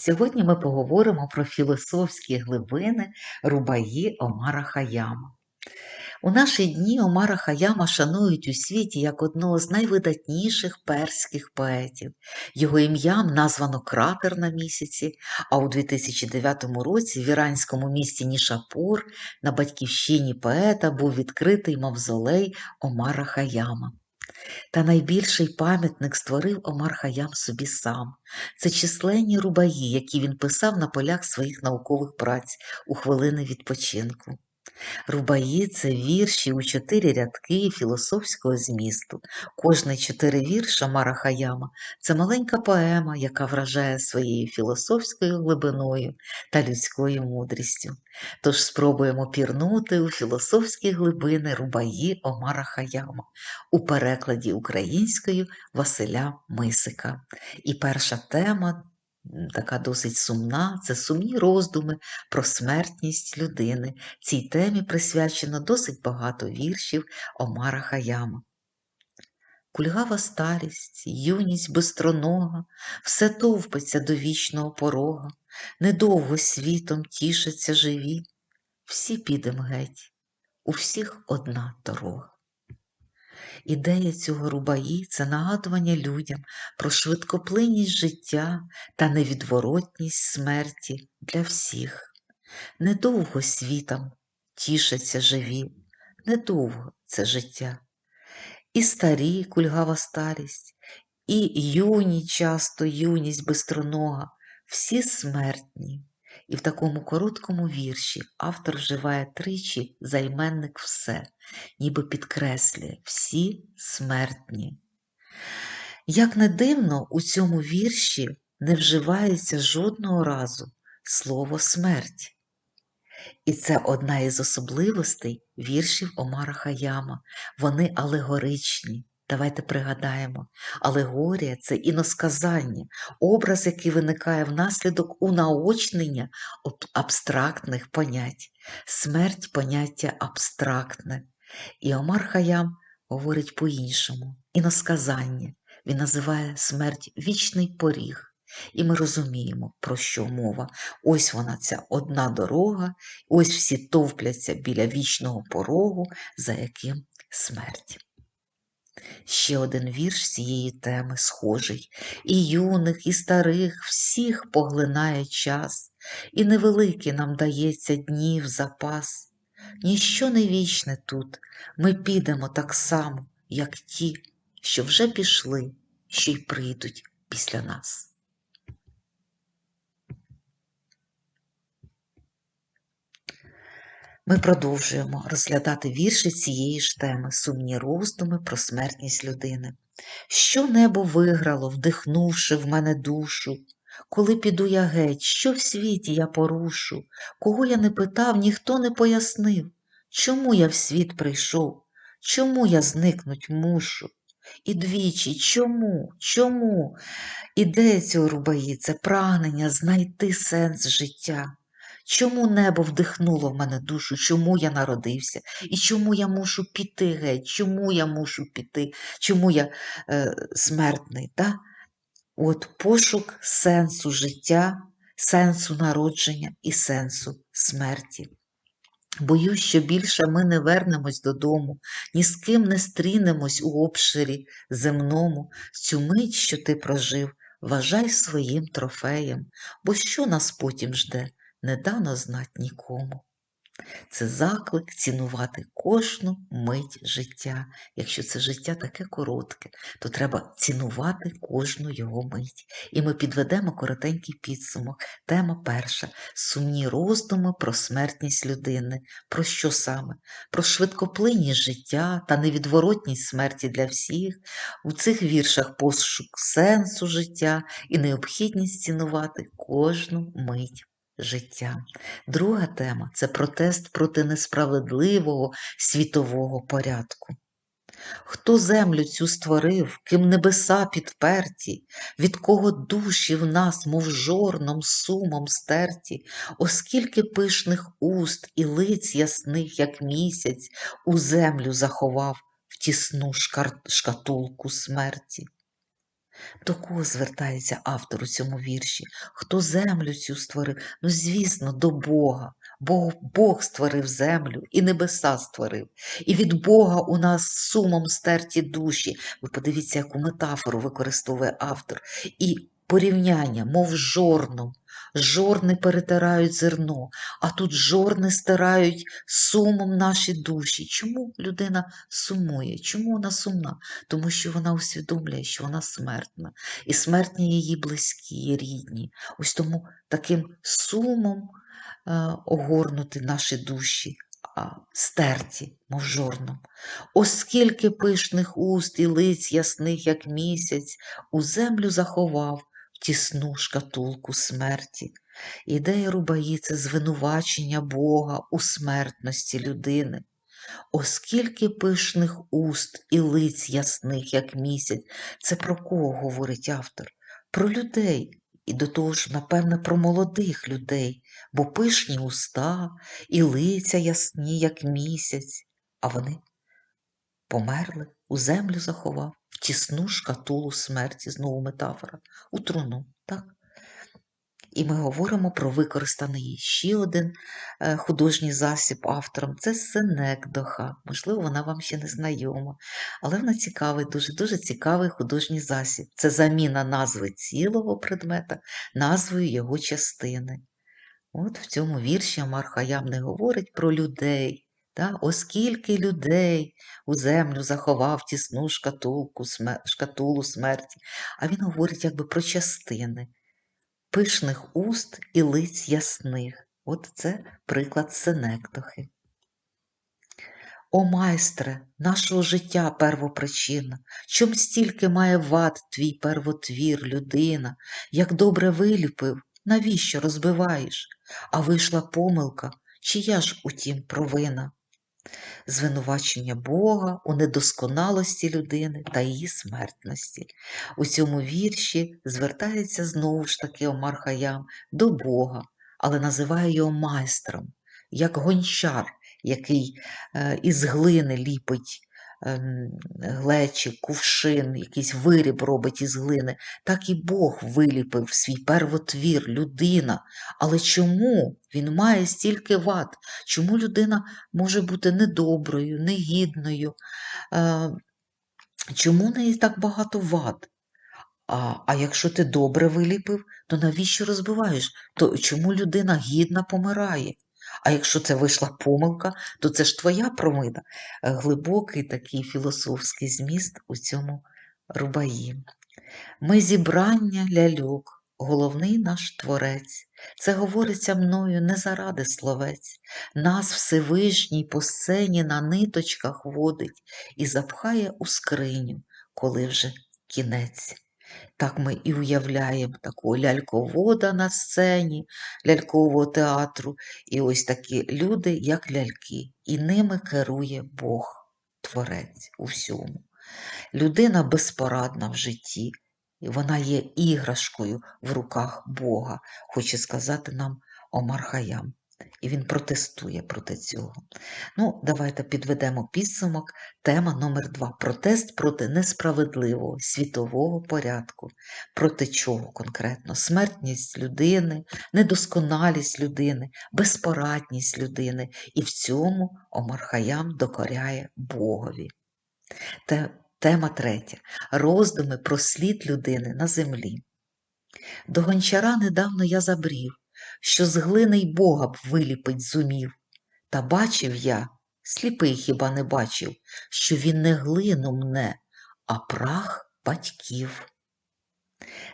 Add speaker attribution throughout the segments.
Speaker 1: Сьогодні ми поговоримо про філософські глибини Рубаї Омара Хаяма. У наші дні Омара Хаяма шанують у світі як одного з найвидатніших перських поетів. Його ім'ям названо кратер на місяці, а у 2009 році в іранському місті Нішапур на батьківщині поета був відкритий мавзолей Омара Хаяма. Та найбільший пам'ятник створив Омар Хаям собі сам. Це численні рубаї, які він писав на полях своїх наукових праць у хвилини відпочинку. Рубаї це вірші у чотири рядки філософського змісту. Кожний чотири вірша Омара Хаяма це маленька поема, яка вражає своєю філософською глибиною та людською мудрістю. Тож спробуємо пірнути у філософські глибини Рубаї Омара Хаяма у перекладі українською Василя Мисика. І перша тема. Така досить сумна, це сумні роздуми про смертність людини. Цій темі присвячено досить багато віршів Омара Хаяма. Кульгава старість, юність бистронога, все товпиться до вічного порога, недовго світом тішаться живі, всі підем геть, у всіх одна дорога. Ідея цього рубаї це нагадування людям про швидкоплинність життя та невідворотність смерті для всіх. Недовго світом тішаться живі, недовго це життя. І старі кульгава старість, і юні часто юність бистронога, всі смертні. І в такому короткому вірші автор вживає тричі займенник все, ніби підкреслює всі смертні. Як не дивно, у цьому вірші не вживається жодного разу слово смерть. І це одна із особливостей віршів Омара Хаяма. Вони алегоричні. Давайте пригадаємо, алегорія це іносказання, образ, який виникає внаслідок унаочнення абстрактних понять. Смерть поняття абстрактне. І Омар Хаям говорить по-іншому, іносказання. Він називає смерть вічний поріг. І ми розуміємо, про що мова. Ось вона, ця одна дорога, ось всі товпляться біля вічного порогу, за яким смерть. Ще один вірш цієї теми схожий. І юних, і старих, всіх поглинає час, і невеликий нам дається днів запас. Ніщо не вічне тут, ми підемо так само, як ті, що вже пішли, що й прийдуть після нас. Ми продовжуємо розглядати вірші цієї ж теми, сумні роздуми про смертність людини. Що небо виграло, вдихнувши в мене душу, коли піду я геть, що в світі я порушу, кого я не питав, ніхто не пояснив, чому я в світ прийшов, чому я зникнуть мушу. І двічі, чому, чому? Ідея цього рубаї прагнення знайти сенс життя. Чому небо вдихнуло в мене душу, чому я народився, і чому я мушу піти геть, чому я мушу піти, чому я е, смертний? Да? От пошук сенсу життя, сенсу народження і сенсу смерті. Боюсь, що більше ми не вернемось додому, ні з ким не стрінемось у обширі земному, цю мить, що ти прожив, вважай своїм трофеєм, бо що нас потім жде? Не дано знать нікому. Це заклик цінувати кожну мить життя. Якщо це життя таке коротке, то треба цінувати кожну його мить. І ми підведемо коротенький підсумок. Тема перша сумні роздуми про смертність людини. Про що саме? Про швидкоплинність життя та невідворотність смерті для всіх. У цих віршах пошук сенсу життя і необхідність цінувати кожну мить життя. Друга тема це протест проти несправедливого світового порядку. Хто землю цю створив, ким небеса підперті, від кого душі в нас, мов жорном, сумом стерті, оскільки пишних уст і лиць ясних, як місяць, у землю заховав в тісну шкатулку смерті. До кого звертається автор у цьому вірші? Хто землю цю створив? Ну, звісно, до Бога. Бо Бог створив землю і небеса створив. І від Бога у нас сумом стерті душі. Ви подивіться, яку метафору використовує автор. І порівняння, мов жорном. Жорни перетирають зерно, а тут жорни стирають сумом наші душі. Чому людина сумує? Чому вона сумна? Тому що вона усвідомлює, що вона смертна, і смертні її близькі, рідні. Ось тому таким сумом е, огорнуті наші душі, стерті, мов жорном. Оскільки пишних уст і лиць ясних, як місяць, у землю заховав тісну шкатулку смерті. Ідея Рубаї це звинувачення Бога у смертності людини. Оскільки пишних уст і лиць ясних, як місяць, це про кого говорить автор? Про людей. І до того ж, напевне, про молодих людей, бо пишні уста і лиця ясні, як місяць, а вони померли, у землю заховав, в тісну шкатулу смерті, знову метафора, у труну. так? І ми говоримо про використаний ще один е, художній засіб автором це синекдоха. Можливо, вона вам ще не знайома, але вона цікавий, дуже-дуже цікавий художній засіб. Це заміна назви цілого предмета назвою його частини. От в цьому вірші Амар Хаям не говорить про людей. Та? Оскільки людей у землю заховав тісну шкатулку, сме- шкатулу смерті, а він говорить якби про частини пишних уст і лиць ясних. От це приклад синектохи. О майстре, нашого життя первопричина, чом стільки має вад твій первотвір, людина, як добре виліпив, навіщо розбиваєш? А вийшла помилка, чия ж утім провина? Звинувачення Бога у недосконалості людини та її смертності. У цьому вірші звертається знову ж таки Омар Хаям до Бога, але називає його майстром, як гончар, який е, із глини ліпить ем, глечик, кувшин, якийсь виріб робить із глини, так і Бог виліпив свій первотвір, людина. Але чому він має стільки вад? Чому людина може бути недоброю, негідною? Е, Чому в неї так багато вад? А, а якщо ти добре виліпив, то навіщо розбиваєш? То чому людина гідна помирає? А якщо це вийшла помилка, то це ж твоя промида. Е, Глибокий такий філософський зміст у цьому рубаї. Ми зібрання ляльок, головний наш творець. Це говориться мною не заради словець. Нас Всевишній по сцені на ниточках водить і запхає у скриню, коли вже кінець. Так ми і уявляємо такого ляльковода на сцені, лялькового театру, і ось такі люди, як ляльки, і ними керує Бог, Творець у всьому. Людина безпорадна в житті, вона є іграшкою в руках Бога, хоче сказати нам Омар Хаям. І він протестує проти цього. Ну, давайте підведемо підсумок. Тема номер два. Протест проти несправедливого світового порядку. Проти чого конкретно? Смертність людини, недосконалість людини, безпорадність людини. І в цьому Омар Хаям докоряє Богові. Тема третя. Роздуми про слід людини на землі. До гончара недавно я забрів, що з глини й Бога б виліпить зумів. Та бачив я, сліпий хіба не бачив, що він не глину мне, а прах батьків.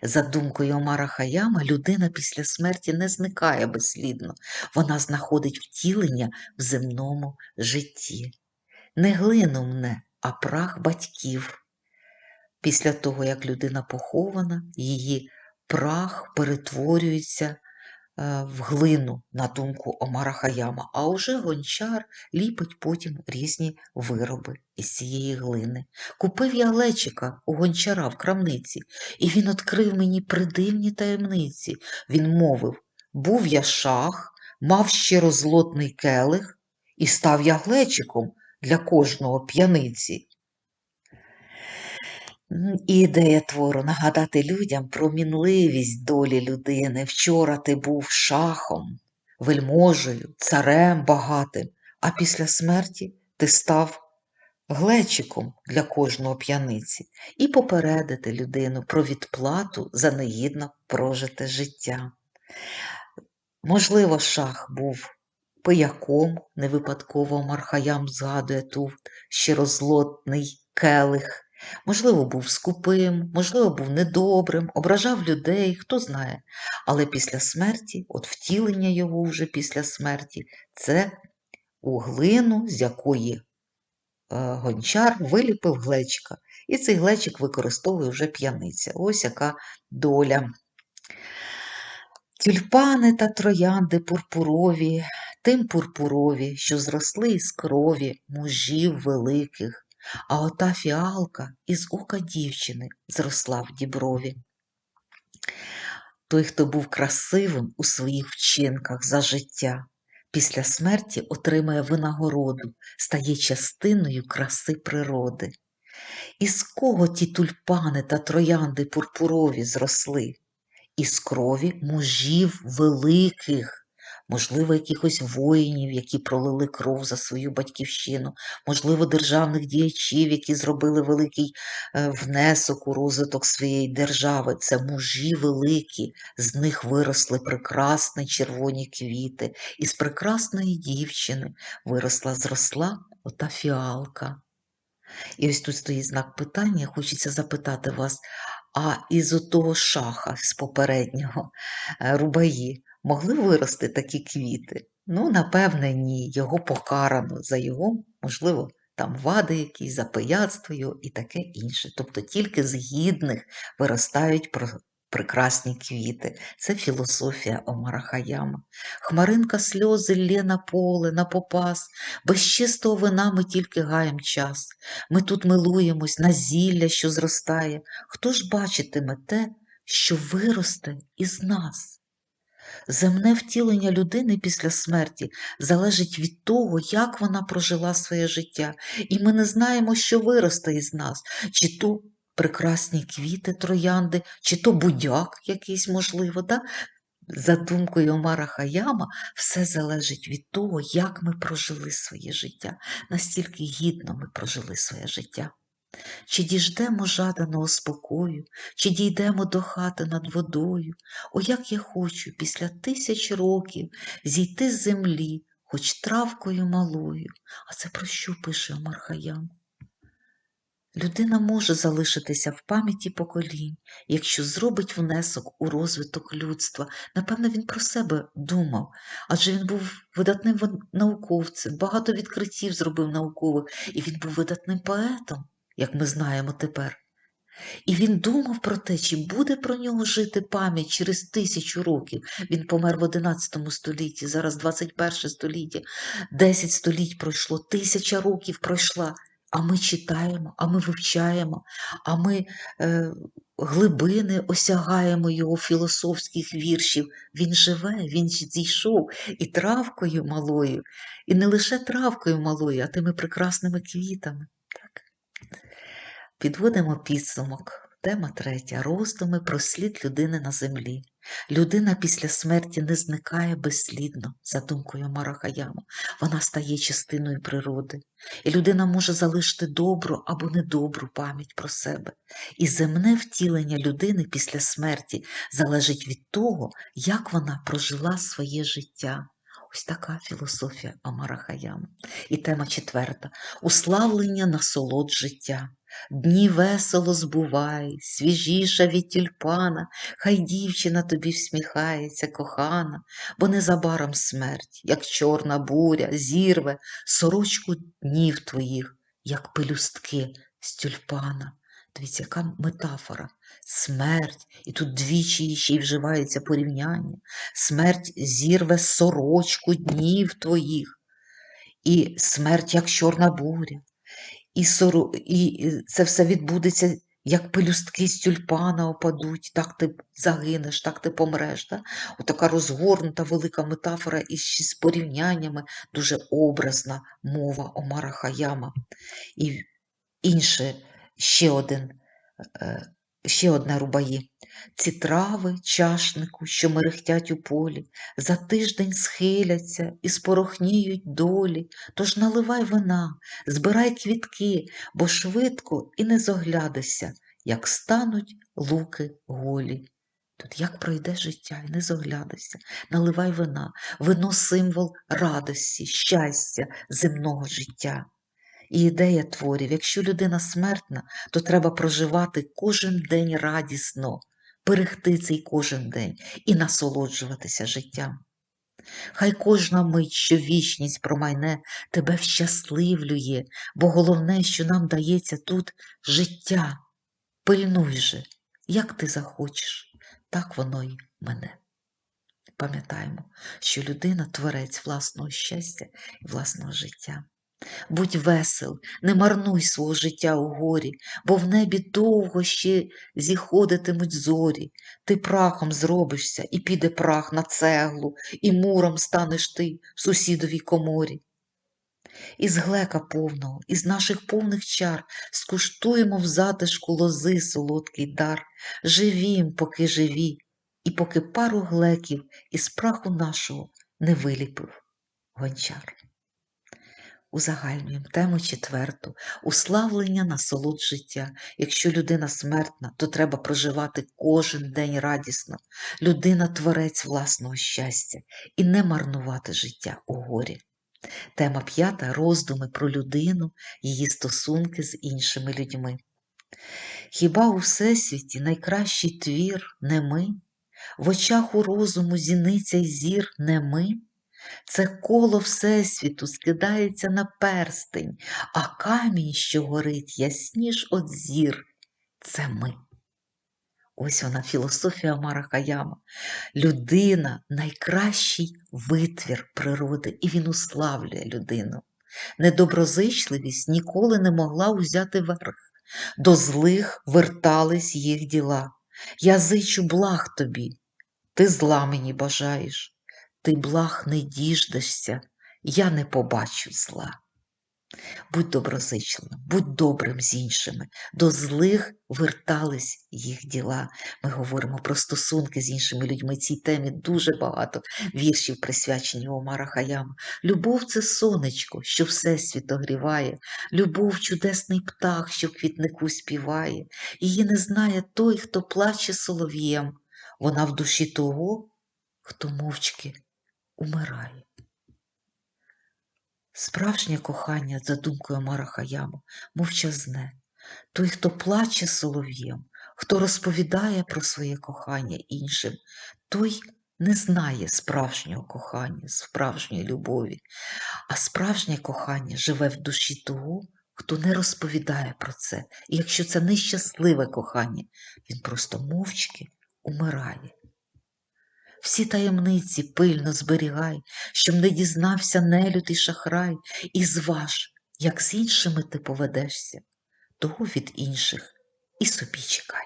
Speaker 1: За думкою Омара Хаяма, людина після смерті не зникає безслідно, вона знаходить втілення в земному житті. Не глину мне, а прах батьків. Після того, як людина похована, її прах перетворюється в глину, на думку Омара Хаяма, а уже гончар ліпить потім різні вироби із цієї глини. Купив я глечика у гончара в крамниці, і він відкрив мені придивні таємниці. Він мовив: був я шах, мав щиро злотний келих, і став я глечиком для кожного п'яниці. Ідея твору нагадати людям про мінливість долі людини. Вчора ти був шахом, вельможею, царем багатим, а після смерті ти став глечиком для кожного п'яниці і попередити людину про відплату за негідно прожите життя. Можливо, шах був пияком, не випадково Мархаям згадує тут щирозлотний келих. Можливо, був скупим, можливо, був недобрим, ображав людей, хто знає. Але після смерті, от втілення його вже після смерті, це у глину, з якої е, гончар виліпив глечика. І цей глечик використовує вже п'яниця. Ось яка доля. Тюльпани та троянди пурпурові, тим пурпурові, що зросли із крові мужів великих, а ота фіалка із ока дівчини зросла в діброві. Той, хто був красивим у своїх вчинках за життя, після смерті отримає винагороду, стає частиною краси природи. Із кого ті тюльпани та троянди пурпурові зросли? Із крові мужів великих, можливо, якихось воїнів, які пролили кров за свою батьківщину, можливо, державних діячів, які зробили великий е, внесок у розвиток своєї держави. Це мужі великі, з них виросли прекрасні червоні квіти, із прекрасної дівчини виросла, зросла ота фіалка. І ось тут стоїть знак питання, хочеться запитати вас, а із отого шаха з попереднього е, рубаї могли вирости такі квіти? Ну, напевне, ні. Його покарано за його, можливо, там вади якісь, за пияцтво і таке інше. Тобто тільки з гідних виростають прекрасні квіти. Це філософія Омара Хаяма. Хмаринка сльози лє на поле, на попас, без чистого вина ми тільки гаєм час. Ми тут милуємось на зілля, що зростає. Хто ж бачитиме те, що виросте із нас? Земне втілення людини після смерті залежить від того, як вона прожила своє життя, і ми не знаємо, що виросте із нас, чи то прекрасні квіти, троянди, чи то будяк якийсь, можливо. Да? За думкою Омара Хаяма, все залежить від того, як ми прожили своє життя, настільки гідно ми прожили своє життя. Чи діждемо жаданого спокою, чи дійдемо до хати над водою? О, як я хочу після тисяч років зійти з землі, хоч травкою малою. А це про що пише Омар Хаям? Людина може залишитися в пам'яті поколінь, якщо зробить внесок у розвиток людства. Напевно, він про себе думав, адже він був видатним науковцем, багато відкриттів зробив наукових, і він був видатним поетом, як ми знаємо тепер. І він думав про те, чи буде про нього жити пам'ять через тисячу років. Він помер в 11 столітті, зараз 21 століття, 10 століть пройшло, тисяча років пройшла. А ми читаємо, а ми вивчаємо, а ми е, глибини осягаємо його філософських віршів. Він живе, він зійшов і травкою малою, і не лише травкою малою, а тими прекрасними квітами. Підводимо підсумок. Тема третя. Роздуми про слід людини на землі. Людина після смерті не зникає безслідно, за думкою Омара Хаяма. Вона стає частиною природи. І людина може залишити добру або недобру пам'ять про себе. І земне втілення людини після смерті залежить від того, як вона прожила своє життя. Ось така філософія Омара Хаяма. І тема четверта. Уславлення насолод життя. Дні весело збувай, свіжіша від тюльпана, хай дівчина тобі всміхається, кохана, бо незабаром смерть, як чорна буря, зірве сорочку днів твоїх, як пелюстки з тюльпана. Дивіться, яка метафора. Смерть, і тут двічі ще й вживається порівняння. Смерть зірве сорочку днів твоїх, і смерть, як чорна буря і, сору, і це все відбудеться, як пелюстки з тюльпана опадуть, так ти загинеш, так ти помреш. Да? Отака розгорнута велика метафора із порівняннями, дуже образна мова Омара Хаяма. І інше, ще один е, ще одне рубаї. Ці трави, чашнику, що мерехтять у полі, за тиждень схиляться і спорохніють долі. Тож наливай вина, збирай квітки, бо швидко і не зоглядися, як стануть луки голі. Тут як пройде життя і не зоглядайся, наливай вина, вино символ радості, щастя, земного життя. І ідея творів, якщо людина смертна, то треба проживати кожен день радісно, берегти цей кожен день і насолоджуватися життям. Хай кожна мить, що вічність промайне, тебе вщасливлює, бо головне, що нам дається тут життя. Пильнуй же, як ти захочеш, так воно й мене. Пам'ятаємо, що людина творець власного щастя і власного життя. Будь весел, не марнуй свого життя у горі, бо в небі довго ще зіходитимуть зорі. Ти прахом зробишся, і піде прах на цеглу, і муром станеш ти в сусідовій коморі. Із глека повного, із наших повних чар скуштуємо в затишку лози солодкий дар, живім, поки живі, і поки пару глеків із праху нашого не виліпив гончар. Узагальнюємо тему четверту уславлення насолод життя. Якщо людина смертна, то треба проживати кожен день радісно. Людина творець власного щастя і не марнувати життя у горі. Тема п'ята роздуми про людину, її стосунки з іншими людьми. Хіба у Всесвіті найкращий твір не ми? В очах у розуму зіниця й зір не ми? Це коло Всесвіту скидається на перстень, а камінь, що горить, ясніш от зір, це ми. Ось вона філософія Омара Хаяма. Людина найкращий витвір природи, і він уславлює людину. Недоброзичливість ніколи не могла узяти верх. До злих вертались їх діла. Я зичу благ тобі, ти зла мені бажаєш ти благ не діждешся, я не побачу зла. Будь доброзичливим, будь добрим з іншими, до злих вертались їх діла. Ми говоримо про стосунки з іншими людьми. Цій темі дуже багато віршів присвячені Омара Хаяма. Любов це сонечко, що всесвіт огріває, любов чудесний птах, що квітнику співає. Її не знає той, хто плаче солов'єм. Вона в душі того, хто мовчки умирає. Справжнє кохання, за думкою Мара Хаяма, мовчазне, той, хто плаче солов'єм, хто розповідає про своє кохання іншим, той не знає справжнього кохання, справжньої любові, а справжнє кохання живе в душі того, хто не розповідає про це. І якщо це нещасливе кохання, він просто мовчки умирає. Всі таємниці пильно зберігай, щоб не дізнався нелюд і шахрай, і зваж, як з іншими ти поведешся, того від інших і собі чекай.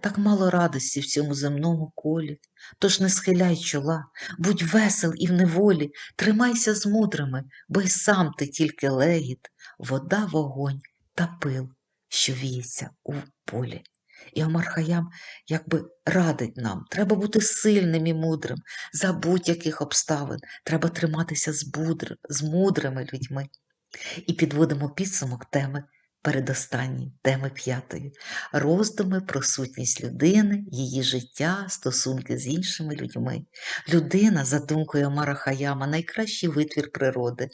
Speaker 1: Так мало радості в цьому земному колі, тож не схиляй чола, будь весел і в неволі, тримайся з мудрими, бо й сам ти тільки легіт, вода, вогонь та пил, що віється у полі. І Омар Хаям якби радить нам, треба бути сильним і мудрим за будь-яких обставин, треба триматися з, будр, з мудрими людьми. І підводимо підсумок теми передостанньої, теми п'ятої, роздуми про сутність людини, її життя, стосунки з іншими людьми. Людина, за думкою Омара Хаяма, найкращий витвір природи.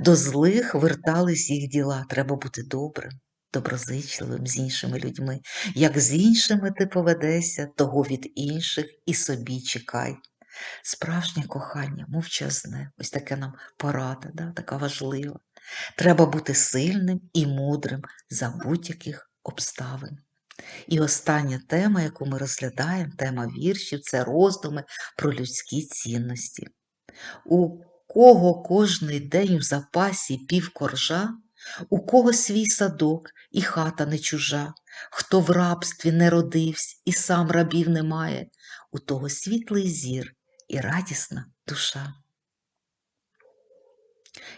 Speaker 1: До злих вертались їх діла, треба бути добрим доброзичливим з іншими людьми. Як з іншими ти поведешся, того від інших і собі чекай. Справжнє кохання, мовчазне, ось таке нам порада, да, така важлива. Треба бути сильним і мудрим за будь-яких обставин. І остання тема, яку ми розглядаємо, тема віршів, це роздуми про людські цінності. У кого кожний день в запасі пів коржа, у кого свій садок і хата не чужа, хто в рабстві не родився і сам рабів не має, у того світлий зір і радісна душа.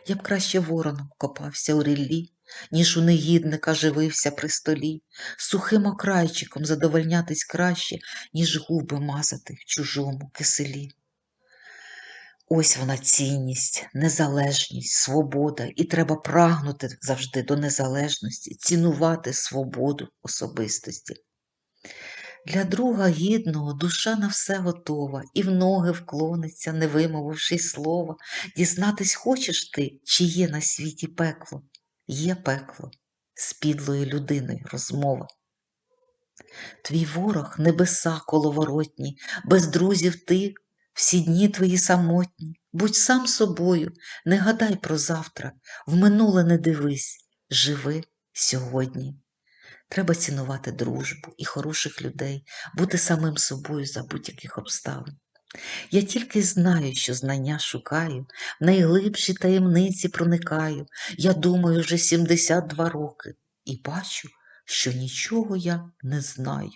Speaker 1: Я б краще вороном копався у ріллі, ніж у негідника живився при столі, сухим окрайчиком задовольнятись краще, ніж губи мазати в чужому киселі. Ось вона цінність, незалежність, свобода, і треба прагнути завжди до незалежності, цінувати свободу особистості. Для друга гідного душа на все готова, і в ноги вклониться, не вимовивши слова. Дізнатись хочеш ти, чи є на світі пекло? Є пекло, з підлою людиною розмова. Твій ворог небеса коловоротні, без друзів ти всі дні твої самотні. Будь сам собою, не гадай про завтра, в минуле не дивись, живи сьогодні. Треба цінувати дружбу і хороших людей, бути самим собою за будь-яких обставин. Я тільки знаю, що знання шукаю, в найглибші таємниці проникаю. Я думаю вже 72 роки і бачу, що нічого я не знаю.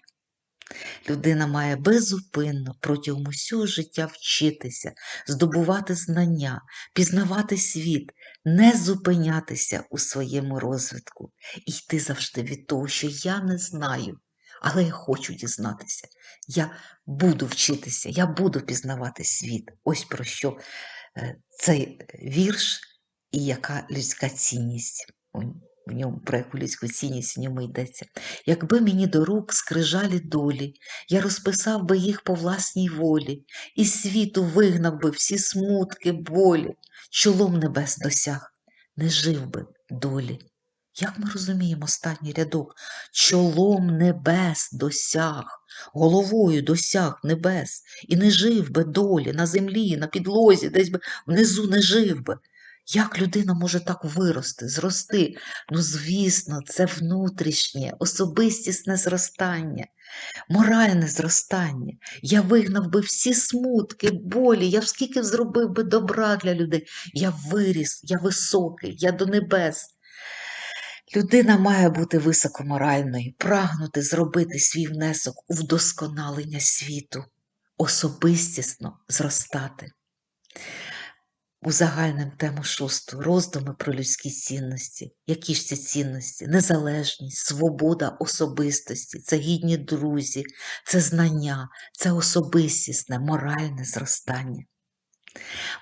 Speaker 1: Людина має безупинно протягом усього життя вчитися, здобувати знання, пізнавати світ, не зупинятися у своєму розвитку і йти завжди від того, що я не знаю, але я хочу дізнатися. Я буду вчитися, я буду пізнавати світ. Ось про що е, цей вірш і яка людська цінність. В ньому про яку людську цінність в ньому йдеться. Якби мені до рук скрижалі долі, я розписав би їх по власній волі, і світу вигнав би всі смутки, болі, чолом небес досяг, не жив би долі. Як ми розуміємо останній рядок? Чолом небес досяг, головою досяг небес, і не жив би долі на землі, на підлозі, десь би внизу не жив би. Як людина може так вирости, зрости? Ну, звісно, це внутрішнє, особистісне зростання, моральне зростання. Я вигнав би всі смутки, болі, я скільки зробив би добра для людей. Я виріс, я високий, я до небес. Людина має бути високоморальною, прагнути зробити свій внесок у вдосконалення світу, особистісно зростати. Узагальним тему шосту роздуми про людські цінності. Які ж ці цінності? Незалежність, свобода особистості, це гідні друзі, це знання, це особистісне, моральне зростання.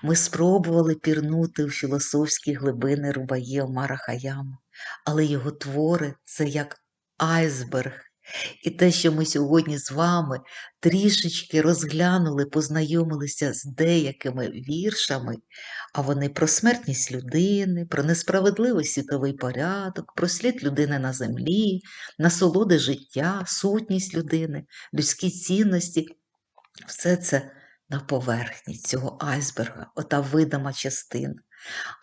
Speaker 1: Ми спробували пірнути у філософські глибини Рубаї Омара Хаяма, але його твори це як айсберг. І те, що ми сьогодні з вами трішечки розглянули, познайомилися з деякими віршами, а вони про смертність людини, про несправедливий світовий порядок, про слід людини на землі, насолоди життя, сутність людини, людські цінності. Все це на поверхні цього айсберга, ота видима частина.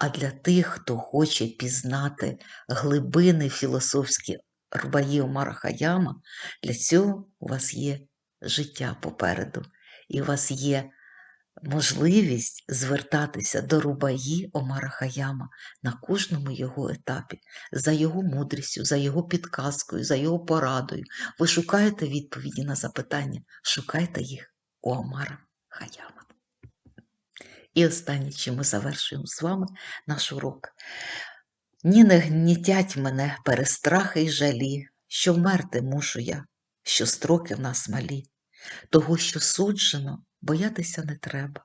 Speaker 1: А для тих, хто хоче пізнати глибини філософські Рубаї Омара Хаяма, для цього у вас є життя попереду, і у вас є можливість звертатися до Рубаї Омара Хаяма на кожному його етапі, за його мудрістю, за його підказкою, за його порадою. Ви шукаєте відповіді на запитання, шукайте їх у Омара Хаяма. І останнє, чим ми завершуємо з вами наш урок. Ні не гнітять мене перестрахи й жалі, що вмерти мушу я, що строки в нас малі. Того, що суджено, боятися не треба.